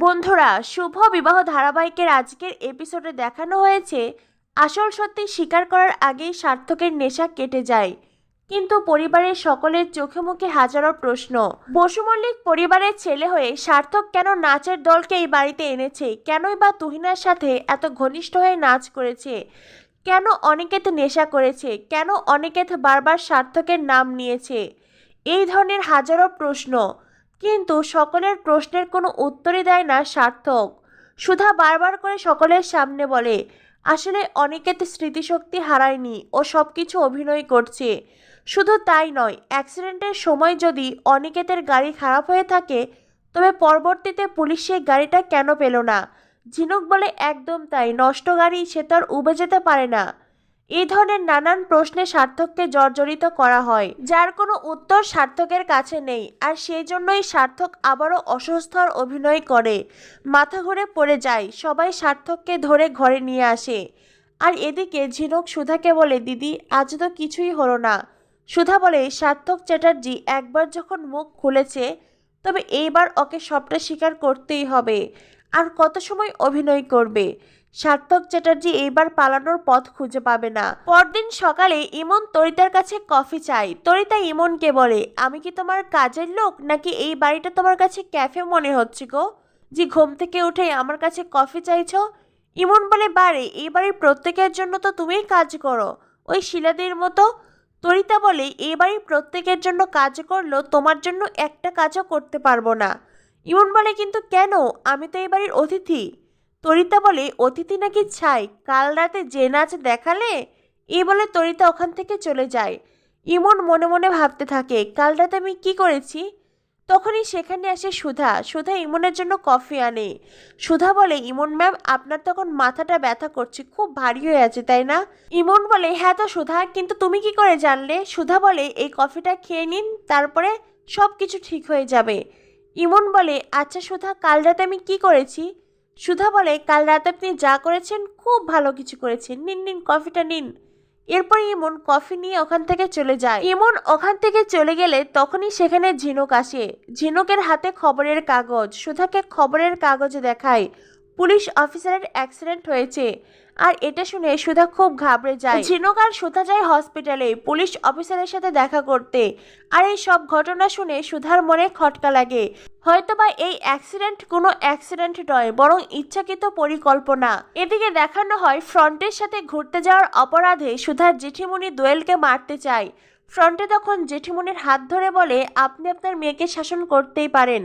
বন্ধুরা, শুভ বিবাহ ধারাবাহিকের আজকের এপিসোডে দেখানো হয়েছে, আসল সত্যি স্বীকার করার আগেই সার্থকের নেশা কেটে যায়। কিন্তু পরিবারের সকলের চোখে মুখে হাজারো প্রশ্ন। বসু মল্লিক পরিবারের ছেলে হয়ে সার্থক কেন নাচের দলকে এই বাড়িতে এনেছে? কেনই বা তুহিনার সাথে এত ঘনিষ্ঠ হয়ে নাচ করেছে? কেন অনিকেত নেশা করেছে? কেন অনিকেত বারবার সার্থকের নাম নিয়েছে? এই ধরনের হাজারো প্রশ্ন। কিন্তু সকলের প্রশ্নের কোনো উত্তরই দেয় না সার্থক। সুধা বারবার করে সকলের সামনে বলে, আসলে অনিকেত স্মৃতিশক্তি হারায়নি ও সব কিছু অভিনয় করছে। শুধু তাই নয় অ্যাক্সিডেন্টের সময় যদি অনিকেতের গাড়ি খারাপ হয়ে থাকে, তবে পরবর্তীতে পুলিশ সেই গাড়িটা কেন পেল না? ঝিনুক বলে, একদম তাই, নষ্ট গাড়ি, সে তো আর উবে যেতে পারে না। এই ধরনের নানান প্রশ্নে সার্থককে জর্জরিত করা হয়, যার কোনো উত্তর সার্থকের কাছে নেই, আর সেই জন্যই সার্থক আবারও অসুস্থর অভিনয় করে। মাথা ঘুরে পড়ে যায়, সবাই সার্থককে ধরে ঘরে নিয়ে আসে। আর এদিকে ঝিনুক সুধাকে বলে, দিদি, আজ তো কিছুই হলো না। সুধা বলে, সার্থক চ্যাটার্জি, একবার যখন মুখ খুলেছে, তবে এইবার ওকে সবটা স্বীকার করতেই হবে। আর কত সময় অভিনয় করবে? সার্থক চ্যাটার্জি এইবার পালানোর পথ খুঁজে পাবে না। পরদিন সকালে ইমন তরিতার কাছে কফি চাই তরিতা ইমনকে বলে, আমি কি তোমার কাজের লোক? নাকি এই বাড়িটা তোমার কাছে ক্যাফে মনে হচ্ছে গো? যে ঘুম থেকে উঠে আমার কাছে কফি চাইছো? ইমন বলে, বারে, এই বাড়ির প্রত্যেকের জন্য তো তুমিই কাজ করো। ওই শিলাদির মতো। তরিতা বলে, এই বাড়ির প্রত্যেকের জন্য কাজ করল তোমার জন্য একটা কাজও করতে পারব না। ইমন বলে, কিন্তু কেন? আমি তো এই বাড়ির অতিথি। তরিতা বলে, অতিথি নাকি ছাই? কাল রাতে যে নাচ দেখালে? এই বলে তরিতা ওখান থেকে চলে যায়। ইমন মনে মনে ভাবতে থাকে, কাল রাতে আমি কি করেছি? তখনই সেখানে আসে সুধা। সুধা ইমনের জন্য কফি আনে। সুধা বলে, ইমন ম্যাম, আপনার তখন মাথাটা ব্যথা করছে, খুব ভারী হয়ে আছে, তাই না? ইমন বলে হ্যাঁ তো সুধা, কিন্তু তুমি কি করে জানলে? সুধা বলে, এই কফিটা খেয়ে নিন, তারপরে সব কিছু ঠিক হয়ে যাবে। ইমন বলে আচ্ছা সুধা, কাল রাতে আমি কি করেছি? সুধা বলে, কাল রাতে আপনি যা করেছেন, খুব ভালো কিছু করেছেন। নিন নিন, কফিটা নিন। এরপর ইমন কফি নিয়ে ওখান থেকে চলে যায়। ইমন ওখান থেকে চলে গেলে তখনই সেখানে ঝিনুক আসে। ঝিনুকের হাতে খবরের কাগজ। সুধাকে খবরের কাগজ দেখায়। পুলিশ অফিসারের অ্যাক্সিডেন্ট হয়েছে। আর এটা শুনে সুধা খুব ঘাবড়ে যায়। ঝিনুক সুধা যায় হসপিটালে পুলিশ অফিসারের সাথে দেখা করতে। আর এই সব ঘটনা শুনে সুধার মনে খটকা লাগে। হয়তোবা এই অ্যাক্সিডেন্ট কোনো অ্যাক্সিডেন্ট নয়, বরং ইচ্ছাকৃত পরিকল্পনা। এদিকে দেখানো হয়, ফ্রন্টের সাথে ঘুরতে যাওয়ার অপরাধে সুধার জেঠিমুনি দোয়েলকে মারতে চায়। ফ্রন্টে তখন জেঠিমুনির হাত ধরে বলে, আপনি আপনার মেয়েকে শাসন করতেই পারেন।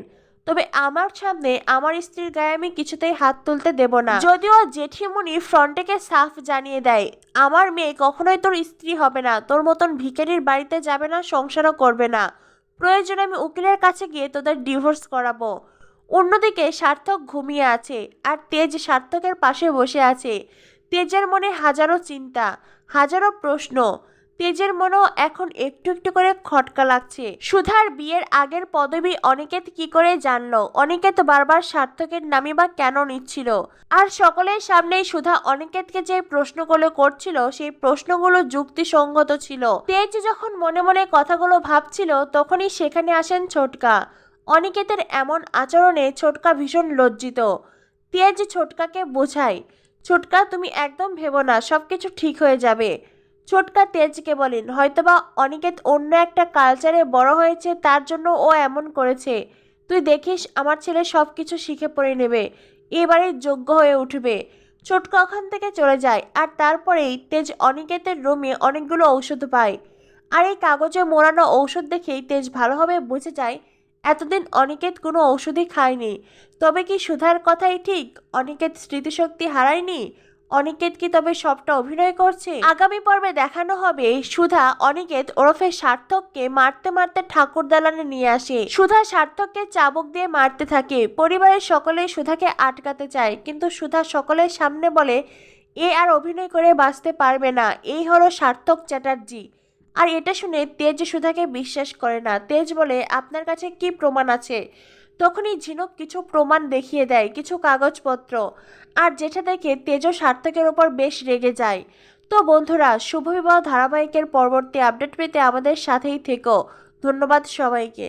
তবে আমার সামনে আমার স্ত্রীর গায়ে আমি কিছুতেই হাত তুলতে দেব না। যদিও জেঠিমুনি ফ্রন্টেকে সাফ জানিয়ে দেয়, আমার মেয়ে কখনোই তোর স্ত্রী হবে না, তোর মতন ভিখারির বাড়িতে যাবে না, সংসারও করবে না। প্রয়োজনে আমি উকিলের কাছে গিয়ে তোদের ডিভোর্স করাবো। অন্যদিকে সার্থক ঘুমিয়ে আছে আর তেজ সার্থকের পাশে বসে আছে। তেজের মনে হাজারো চিন্তা, হাজারো প্রশ্ন। তেজের মনেও এখন একটু একটু করে খটকা লাগছে। সুধার বিয়ের আগের পদবি অনিকেত কি করে জানলো? অনিকেত বারবার সার্থকের নামই বা কেন নিচ্ছিল? আর সকলের সামনেই সুধা অনিকেতকে যে প্রশ্নগুলো করছিল, সেই প্রশ্নগুলো যুক্তিসঙ্গত ছিল। তেজ যখন মনে মনে কথাগুলো ভাবছিল, তখনই সেখানে আসেন ছোটকা। অনিকেতের এমন আচরণে ছোটকা ভীষণ লজ্জিত। তেজ ছোটকাকে বোঝায়, ছোটকা, তুমি একদম ভেবো না সব কিছু ঠিক হয়ে যাবে। ছোটকা তেজকে বলেন। হয়তোবা অনিকেত অন্য একটা কালচারে বড় হয়েছে, তার জন্য ও এমন করেছে। তুই দেখিস, আমার ছেলে সব কিছু শিখে পড়ে নেবে, এবারে যোগ্য হয়ে উঠবে। ছোটকা ওখান থেকে চলে যায়, আর তারপরেই তেজ অনিকেতের রুমে অনেকগুলো ঔষধ পায়। আর এই কাগজে মোড়ানো ঔষধ দেখেই তেজ ভালোভাবে বুঝে যায়, এতদিন অনিকেত কোনো ঔষধই খায়নি। তবে কি সুধার কথাই ঠিক? অনিকেত স্মৃতিশক্তি হারায়নি? অনিকেত কি তবে সবটা অভিনয় করছে? আগামী পর্বে দেখানো হবে সুধা অনিকেত ওরফে সার্থককে মারতে মারতে ঠাকুর দালানে নিয়ে আসে। সুধা সার্থককে চাবুক দিয়ে মারতে থাকে। পরিবারের সকলে সুধাকে আটকাতে চায়, কিন্তু সুধা সকলের সামনে বলে, এ আর অভিনয় করে বাঁচতে পারবে না। এই হলো সার্থক চ্যাটার্জি। আর এটা শুনে তেজ সুধাকে বিশ্বাস করে না। তেজ বলে, আপনার কাছে কি প্রমাণ আছে? তখনই ঝিনুক কিছু প্রমাণ দেখিয়ে দেয়, কিছু কাগজপত্র। আর যেটা দেখে তেজ সার্থকের ওপর বেশ রেগে যায়। তো বন্ধুরা, শুভ বিবাহ ধারাবাহিকের পরবর্তী আপডেট পেতে আমাদের সাথেই থেকো। ধন্যবাদ সবাইকে।